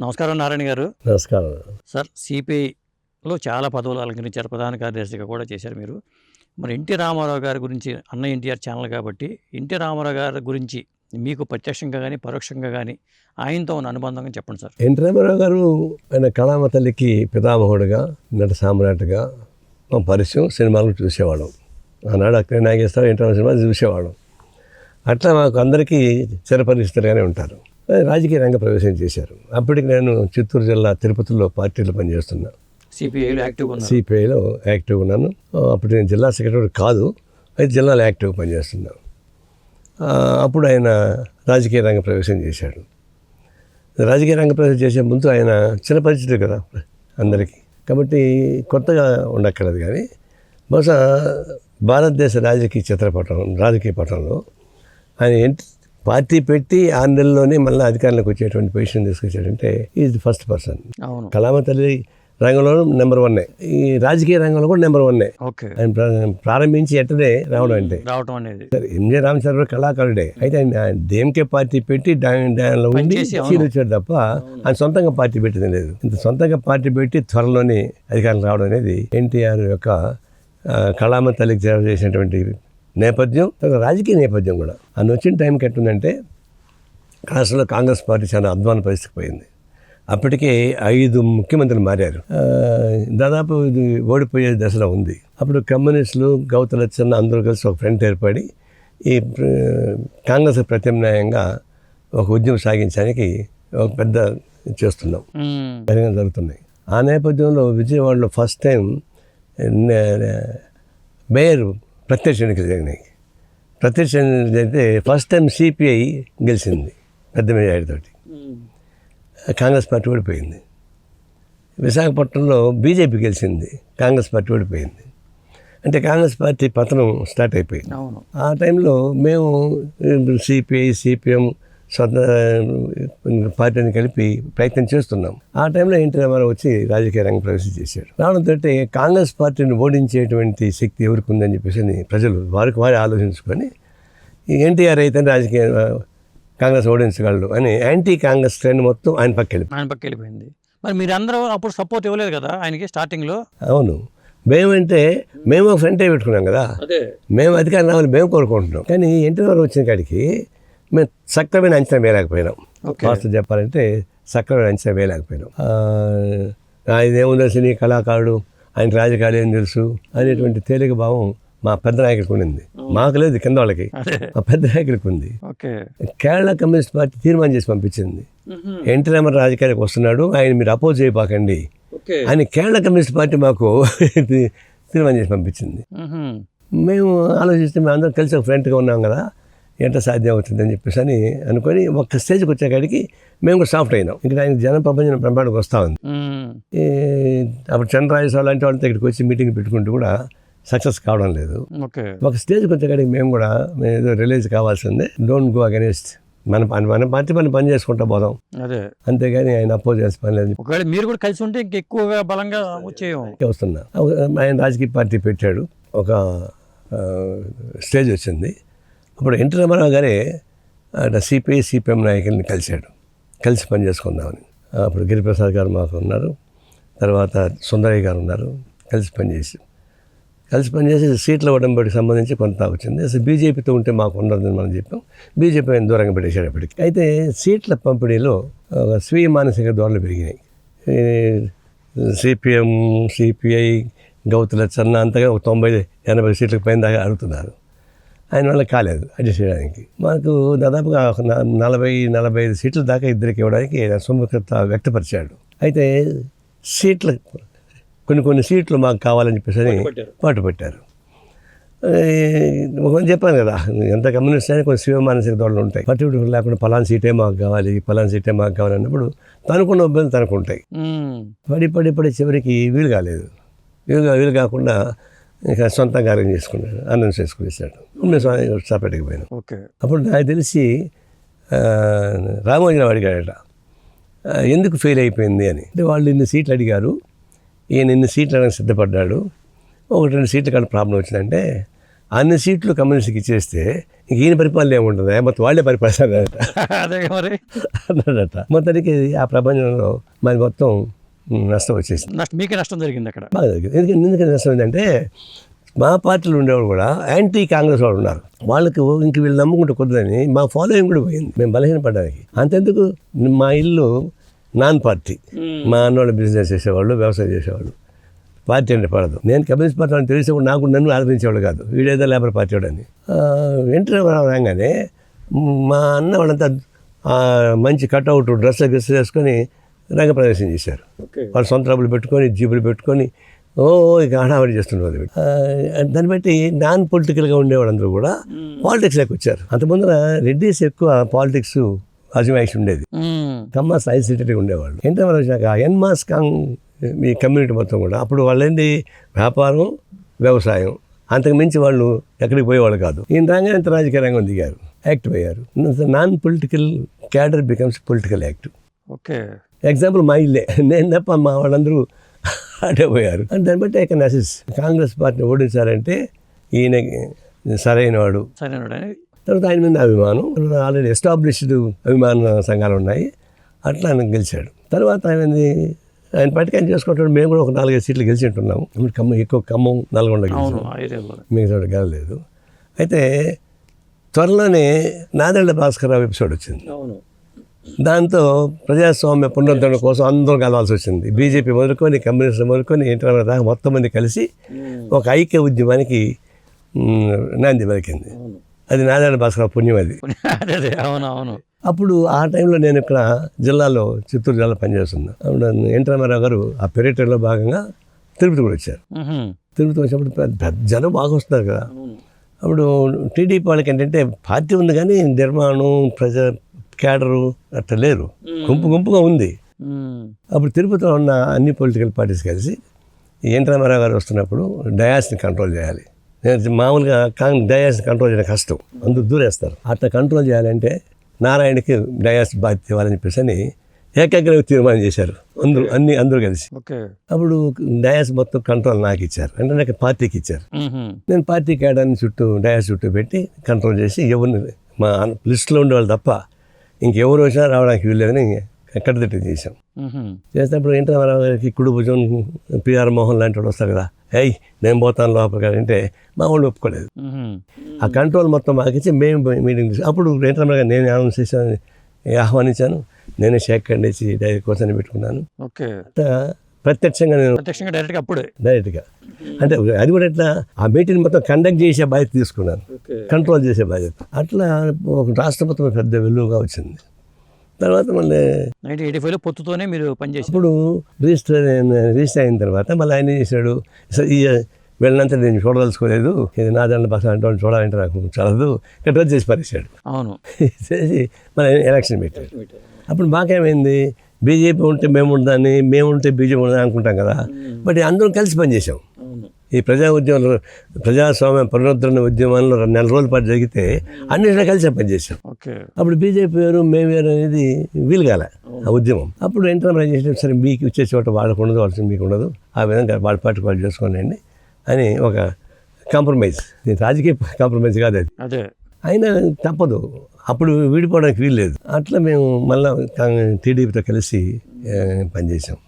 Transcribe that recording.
నమస్కారం నారాయణ గారు. నమస్కారం. సార్ సిపిఐలో చాలా పదవులు అలంకరించారు. ప్రధాన కార్యదర్శిగా కూడా చేశారు మీరు. మరి ఎన్టీ రామారావు గారి గురించి అన్న ఎన్టీఆర్ ఛానల్ కాబట్టి ఎన్టీ రామారావు గారి గురించి మీకు ప్రత్యక్షంగా కానీ పరోక్షంగా కానీ ఆయనతో ఉన్న అనుబంధంగా చెప్పండి సార్. ఎన్ రామారావు గారు ఆయన కళామ తల్లికి పితామహుడుగా నట సామ్రాట్గా మా పరిచయం సినిమాలను చూసేవాళ్ళం. ఆనాడు అక్కడ నాగేశ్వర ఎన్ రామారావు సినిమా చూసేవాళ్ళం. అట్లా మాకు అందరికీ చిరపరిస్తులుగానే ఉంటారు. రాజకీయ రంగ ప్రవేశం చేశారు. అప్పటికి నేను చిత్తూరు జిల్లా తిరుపతిలో పార్టీలో పనిచేస్తున్నా. సిపిఐలో ఉన్నారు? సిపిఐలో యాక్టివ్ ఉన్నాను. అప్పుడు నేను జిల్లా సెక్రటరీ కాదు అయితే జిల్లాలో యాక్టివ్ పనిచేస్తున్నాను అప్పుడు ఆయన రాజకీయ రంగ ప్రవేశం చేశాడు. రాజకీయ రంగ ప్రవేశం చేసే ముందు ఆయన చిన్న పరిస్థితి కదా అందరికీ. కాబట్టి కొత్తగా ఉండక్కర్లేదు కానీ బహుశా భారతదేశ రాజకీయ చిత్రపటం రాజకీయ పటంలో ఆయన ఏంటి పార్టీ పెట్టి ఆరు నెలల్లోనే మళ్ళీ అధికారంలోకి వచ్చేటువంటి పొజిషన్ తీసుకొచ్చాడంటే ఈజ్ ది ఫస్ట్ పర్సన్ కళామ తల్లి రంగంలో నెంబర్ వన్నే ఈ రాజకీయ రంగంలో కూడా నెంబర్ వన్నే ఓకే. ఆయన ప్ర- ప్రారంభించి ఎట్టనే రావడం అంటే. రావటం అనేది. సరే ఎంజే రామచంద్ర కళాకారుడే. అయితే ఆయన డిఎంకే పార్టీ పెట్టి దానిలో ఉండి వచ్చాడు తప్ప ఆయన సొంతంగా పార్టీ పెట్టింది లేదు. ఇంత సొంతంగా పార్టీ పెట్టి త్వరలోనే అధికారం రావడం అనేది ఎన్టీఆర్ యొక్క కళామ తల్లికి చేసినటువంటి నేపథ్యం తర్వాత రాజకీయ నేపథ్యం కూడా. ఆయన వచ్చిన టైంకి ఎట్టుందంటే రాష్ట్రంలో కాంగ్రెస్ పార్టీ చాలా అధ్వాన పరిస్థితికి పోయింది. అప్పటికే ఐదు ముఖ్యమంత్రులు మారారు. దాదాపు ఇది ఓడిపోయే దశలో ఉంది. అప్పుడు కమ్యూనిస్టులు గౌతలచ్చన్న అందరూ కలిసి ఒక ఫ్రంట్ ఏర్పడి ఈ కాంగ్రెస్ ప్రత్యామ్నాయంగా ఒక ఉద్యమం సాగించడానికి ఒక పెద్ద చేస్తున్నాం. కార్యక్రమాలు జరుగుతున్నాయి. ఆ నేపథ్యంలో విజయవాడలో ఫస్ట్ టైం మేయర్ ప్రత్యక్ష ఎన్నికలు జరిగినాయి. ప్రత్యక్ష ఎన్నికలు జరిగితే ఫస్ట్ టైం సిపిఐ గెలిచింది పెద్ద మెజారిటీతోటి మ్మ్. కాంగ్రెస్ పార్టీ ఓడిపోయింది విశాఖపట్నంలో బీజేపీ గెలిచింది కాంగ్రెస్ పార్టీ ఓడిపోయింది అంటే కాంగ్రెస్ పార్టీ పతనం స్టార్ట్ అయిపోయింది. ఆ టైంలో మేము సిపిఐ సిపిఎం పార్టీని కలిపి ప్రయత్నం చేస్తున్నాం. ఆ టైంలో ఎన్టీ రామారావు వచ్చి రాజకీయ రంగం ప్రవేశం చేశాడు రావడంతో కాంగ్రెస్ పార్టీని ఓడించేటువంటి శక్తి ఎవరికి ఉందని చెప్పేసి ప్రజలు వారికి వారి ఆలోచించుకొని ఎన్టీఆర్ అయితే రాజకీయ కాంగ్రెస్ ఓడించగలడు అని యాంటీ కాంగ్రెస్ ట్రెండ్ మొత్తం ఆయన పక్క వెళ్ళిపోయింది. ఆయన పక్క వెళ్ళిపోయింది. మరి మీరందరూ అప్పుడు సపోర్ట్ ఇవ్వలేదు కదా ఆయనకి స్టార్టింగ్లో? అవును. మేమంటే మేము ఒక ఫ్రంటే పెట్టుకున్నాం కదా. మేము అధికారం రావాలి మేము కోరుకుంటున్నాం. కానీ ఎన్టీ రామారావు వచ్చిన కాడికి మేము సక్రమైన అంచనా వేయలేకపోయినాం. ఓకే. వాస్తవం చెప్పాలంటే సక్రమైన అంచనా వేయలేకపోయినాం. ఆ, ఆయన ఏముందో సినీ కళాకారుడు ఆయన రాజకీయాలు ఏం తెలుసు అనేటువంటి తేలిక భావం మా పెద్ద నాయకుడికి ఉండింది. మాకు లేదు కింద వాళ్ళకి. మా పెద్ద నాయకుడికి ఉంది. కేరళ కమ్యూనిస్ట్ పార్టీ తీర్మానం చేసి పంపించింది. ఎన్టీ రామారావు రాజకీయాలకు వస్తున్నాడు ఆయన మీరు అపోజ్ చేయబాకండి అని కేరళ కమ్యూనిస్ట్ పార్టీ మాకు తీర్మానం చేసి పంపించింది. మేము ఆలోచిస్తే మేము అందరం కలిసి ఒక ఫ్రెండ్గా ఉన్నాం కదా ఎంత సాధ్యం అవుతుందని చెప్పేసి అని అనుకొని ఒక్క స్టేజ్కి వచ్చేకాడికి మేము కూడా సాఫ్ట్ అయినాం. ఇక్కడ ఆయన జన ప్రపంచం బ్రహ్మాండంగా వస్తూ ఉంది. అప్పుడు చంద్రరాజస్వామి లాంటి వాళ్ళతో ఇక్కడికి వచ్చి మీటింగ్ పెట్టుకుంటూ కూడా సక్సెస్ కావడం లేదు. ఒక స్టేజ్కి వచ్చేకాడికి మేము కూడా మేము ఏదో రిలీజ్ కావాల్సిందే డోంట్ గో అగెనిస్ట్ మన పని మన పార్టీ పని పని చేసుకుంటూ పోదాం. అదే. అంతేగాని ఆయన అపోజ్ చేసే పని లేదు. ఒకవేళ మీరు కూడా కలిసి ఉంటే ఇంక ఎక్కువగా బలంగా వచ్చేయం. వస్తున్నా. ఆయన రాజకీయ పార్టీ పెట్టాడు. ఒక స్టేజ్ వచ్చింది. అప్పుడు ఎన్టీ రామారావు గారే సిపిఐ సిపిఎం నాయకుల్ని కలిశాడు. కలిసి పని చేసుకుందామని. అప్పుడు గిరిప్రసాద్ గారు మాకు ఉన్నారు. తర్వాత సుందరయ్య గారు ఉన్నారు. కలిసి పనిచేసి కలిసి పనిచేసి సీట్ల ఉడంబడికి సంబంధించి కొంత వచ్చింది. అసలు బీజేపీతో ఉంటే మాకు ఉండదని మనం చెప్పాం. బీజేపీ ఆయన దూరంగా పెట్టేశాడు అప్పటికి. అయితే సీట్ల పంపిణీలో ఒక స్వీయ మానసిక ధోరణి పెరిగినాయి. సిపిఎం సిపిఐ గౌతుల చన్న అంతగా ఒక తొంభై ఎనభై సీట్లకు పైన దాకా అడుగుతున్నారు. ఆయన వల్ల కాలేదు అడ్జస్ట్ చేయడానికి. మాకు దాదాపుగా ఒక నలభై నలభై ఐదు సీట్ల దాకా ఇద్దరికి ఇవ్వడానికి సుముఖత వ్యక్తపరిచాడు. అయితే సీట్ల కొన్ని కొన్ని సీట్లు మాకు కావాలని చెప్పేసి అని పట్టుబట్టారు ఒకటి చెప్పాను కదా ఎంత కమ్యూనిస్ట్ అయినా కొన్ని శివ మానసిక దోళ్ళు ఉంటాయి. పట్టుబడి లేకుండా పలానా సీటే మాకు కావాలి పలానా సీటే మాకు కావాలి అన్నప్పుడు తనుకున్న ఇబ్బంది తనకు ఉంటాయి. పడి పడి పడి చివరికి వీలు కాలేదు. వీలు వీలు కాకుండా ఇంకా సొంతంగా అరేంజ్ చేసుకున్నాడు అనౌన్స్ చేసుకునేసాడు. మేము సపరేట్గా పోయినాం. ఓకే. అప్పుడు నాకు తెలిసి రామోజీరావు అడిగాడట ఎందుకు ఫెయిల్ అయిపోయింది? అని. అంటే వాళ్ళు ఇన్ని సీట్లు అడిగారు ఈయన ఇన్ని సీట్లు అనడానికి సిద్ధపడ్డాడు. ఒకటి రెండు సీట్ల కానీ ప్రాబ్లం వచ్చిందంటే అన్ని సీట్లు కమ్యూనిస్ట్కి ఇచ్చేస్తే ఇంక ఈయన పరిపాలన ఏముంటుంది? మొత్తం వాళ్ళే పరిపాలిస్తారట. అదే మరి. అన్నాడట. మొత్తానికి ఆ ప్రపంచంలో మరి మొత్తం నష్టం వచ్చేసింది. నష్టం మీకే నష్టం జరిగింది అక్కడ. బాగా జరిగింది. ఎందుకంటే ఎందుకంటే నష్టం ఏంటంటే మా పార్టీలో ఉండేవాళ్ళు కూడా యాంటీ కాంగ్రెస్ వాళ్ళు ఉన్నారు. వాళ్ళకి ఇంక వీళ్ళు నమ్ముకుంటే కుదరని మా ఫాలోయింగ్ కూడా పోయింది. మేము బలహీనపడడానికి అంతెందుకు? మా ఇల్లు నాన్ పార్టీ. మా అన్నోళ్ళు బిజినెస్ చేసేవాళ్ళు వ్యవసాయం చేసేవాళ్ళు. పార్టీ అంటే పడదు. నేను కమ్యూనిస్ట్ పార్టీ అని తెలిసి కూడా నాకు నన్ను ఆదరించేవాడు కాదు. వీడేదో లేబర్ పార్టీ వాడని ఎంటర్ రాగానే మా అన్న వాళ్ళంతా మంచి కట్అవుట్ డ్రెస్ గిస్ వేసుకొని రంగప్రవేశం చేశారు. వాళ్ళు సొంత డబ్బులు పెట్టుకొని జీబులు పెట్టుకొని ఓ ఇక హడావడి చేస్తున్నారు దాన్ని బట్టి నాన్ పొలిటికల్గా ఉండేవాళ్ళందరూ కూడా పాలిటిక్స్లోకి వచ్చారు. అంతకుముందర రెడ్డిస్ ఎక్కువ పాలిటిక్స్ అజమాయిషి ఉండేది. కమ్మాస్ ఐసీటీ ఉండేవాళ్ళు. ఏంటంటే వాళ్ళు వచ్చాక ఎన్మాస్ కాంగ్ మీ కమ్యూనిటీ మొత్తం కూడా అప్పుడు వాళ్ళేంటి వ్యాపారం వ్యవసాయం. అంతకు మించి వాళ్ళు ఎక్కడికి పోయేవాళ్ళు కాదు. ఈయన రాగానే ఇంత రాజకీయ రంగం దిగారు. యాక్టివ్ అయ్యారు non political cadre becomes political active okay. Example మా ఇల్లే. నేను తప్ప మా వాళ్ళందరూ అటే పోయారు. అంటే దాన్ని బట్టి ఐ కెన్ అసిస్ కాంగ్రెస్ పార్టీని ఓడించారంటే ఈయన సరైన వాడు సరేనండి తర్వాత ఆయన మీద అభిమానం. ఆల్రెడీ ఎస్టాబ్లిష్డ్ అభిమాన సంఘాలు ఉన్నాయి. అట్లా ఆయన గెలిచాడు. తర్వాత ఆయనది ఆయన పార్టీకి ఆయన చేసుకుంటాడు. మేము కూడా ఒక నాలుగైదు సీట్లు గెలిచి ఉంటున్నాము. ఇప్పుడు ఖమ్మం ఎక్కువ ఖమ్మం నల్గొండ మిగతా గెలలేదు అయితే త్వరలోనే నాదెళ్ళ భాస్కరరావు ఎపిసోడ్ వచ్చింది. అవును. దాంతో ప్రజాస్వామ్య పునరుద్ధరణ కోసం అందరూ కలవాల్సి వచ్చింది. బీజేపీ మొదలుకొని కమ్యూనిస్టులు మొదలుకొని ఇంటర్ దాకా మొత్తం మంది కలిసి ఒక ఐక్య ఉద్యమానికి నాంది పలికింది. అది నారాయణ భాస్కర్ పుణ్యం అది. అదే అదే అవును అవును. అప్పుడు ఆ టైంలో నేను ఇక్కడ జిల్లాలో చిత్తూరు జిల్లా పనిచేస్తున్నా. అప్పుడు ఎన్ రామారావు గారు ఆ పెరిటర్లో భాగంగా తిరుపతి కూడా వచ్చారు. తిరుపతి వచ్చినప్పుడు పెద్ద జనం బాగా వస్తున్నారు కదా. అప్పుడు టీడీపీ వాళ్ళకి ఏంటంటే పార్టీ ఉంది కానీ నిర్మాణం ప్రజ క్యాడరు అట్లా లేరు. గుంపు గుంపుగా ఉంది. అప్పుడు తిరుపతిలో ఉన్న అన్ని పొలిటికల్ పార్టీస్ కలిసి ఎన్ రామారావు గారు వస్తున్నప్పుడు డయాస్ని కంట్రోల్ చేయాలి. నేను మామూలుగా కాంగ్ డయాస్ని కంట్రోల్ చేయడం కష్టం. అందరూ దూరేస్తారు. అట్లా కంట్రోల్ చేయాలంటే నారాయణకి డయాస్ బాధ్యత ఇవ్వాలని చెప్పేసి అని ఏకాగ్రత తీర్మానం చేశారు. అందరూ అన్ని అందరూ కలిసి. అప్పుడు డయాస్ మొత్తం కంట్రోల్ నాకు ఇచ్చారు. అంటే నాకు పార్టీకి ఇచ్చారు. నేను పార్టీ కేడాన్ని చుట్టూ డయాస్ చుట్టూ పెట్టి కంట్రోల్ చేసి ఎవరిని మా లిస్టులో ఉండేవాళ్ళు తప్ప ఇంకెవరు వచ్చినా రావడానికి వీల్లేదని కట్టదిట్టు చేశాం. మ్మ్హ్మ్. చేసినప్పుడు ఎన్టీ రామారావు గారికి కుడి భుజం పిఆర్ మోహన్ లాంటి వాడు వస్తారు కదా. ఏయ్ నేను పోతాను లోపలికి అంటే మా వాళ్ళు ఒప్పుకోలేదు. ఆ కంట్రోల్ మొత్తం మాకు ఇచ్చి మేము మీటింగ్ అప్పుడు ఎన్టీ రామారావు గారు నేను అనౌన్స్ చేశాను ఆహ్వానించాను నేనే షేక్ ఇచ్చి డైరెక్ట్ కోసం పెట్టుకున్నాను. ఓకే. ప్రత్యక్షంగా నేను ప్రత్యక్షంగా డైరెక్ట్గా అప్పుడే. డైరెక్ట్గా అంటే అది కూడా ఎట్లా? ఆ మీటింగ్ మొత్తం కండక్ట్ చేసే బాధ్యత తీసుకున్నాను. కంట్రోల్ చేసే బాధ్యత. అట్లా ఒక రాష్ట్ర మొత్తం పెద్ద వెలుగుగా వచ్చింది. తర్వాత మళ్ళీ నైన్టీన్ ఎయిటీ ఫైవ్లో పొత్తుతోనే మీరు పనిచేసి ఇప్పుడు రిజిస్టర్ రిజిస్టర్ అయిన తర్వాత మళ్ళీ ఆయన ఏం చేశాడు? "సరే, ఈ వెళ్ళినంత నేను చూడదలుచుకోలేదు. ఇది నా దాంట్లో బస్ అంటే చూడాలంటే నాకు చదవదు. ఇక్కడ రద్దు చేసి పరిచాడు అవును. చేసి మన ఎలక్షన్ పెట్టాడు. అప్పుడు మాకేమైంది? బీజేపీ ఉంటే మేము ఉందని మేము ఉంటే బీజేపీ ఉందని అనుకుంటాం కదా. బట్ అందరం కలిసి పనిచేసాం ఈ ప్రజా ఉద్యమంలో ప్రజాస్వామ్య పునరుద్ధరణ ఉద్యమంలో నెల రోజుల పాటు జరిగితే అన్నింటిలో కలిసి పనిచేసాం అప్పుడు బీజేపీ వేరు మేము వేరు అనేది వీలు కాలే ఆ ఉద్యమం. అప్పుడు ఎంటర్ చేసిన సరే మీకు ఇచ్చే చోట వాళ్ళకు ఉండదు వాళ్ళకి మీకు ఉండదు. ఆ విధంగా వాళ్ళ పార్టీ వాళ్ళు చేసుకోండి అని ఒక కాంప్రమైజ్ రాజకీయ కాంప్రమైజ్ కాదు అదే. అయినా తప్పదు. అప్పుడు విడిపోవడానికి వీలు లేదు. అట్లా మేము మళ్ళీ టీడీపీతో కలిసి పనిచేసాం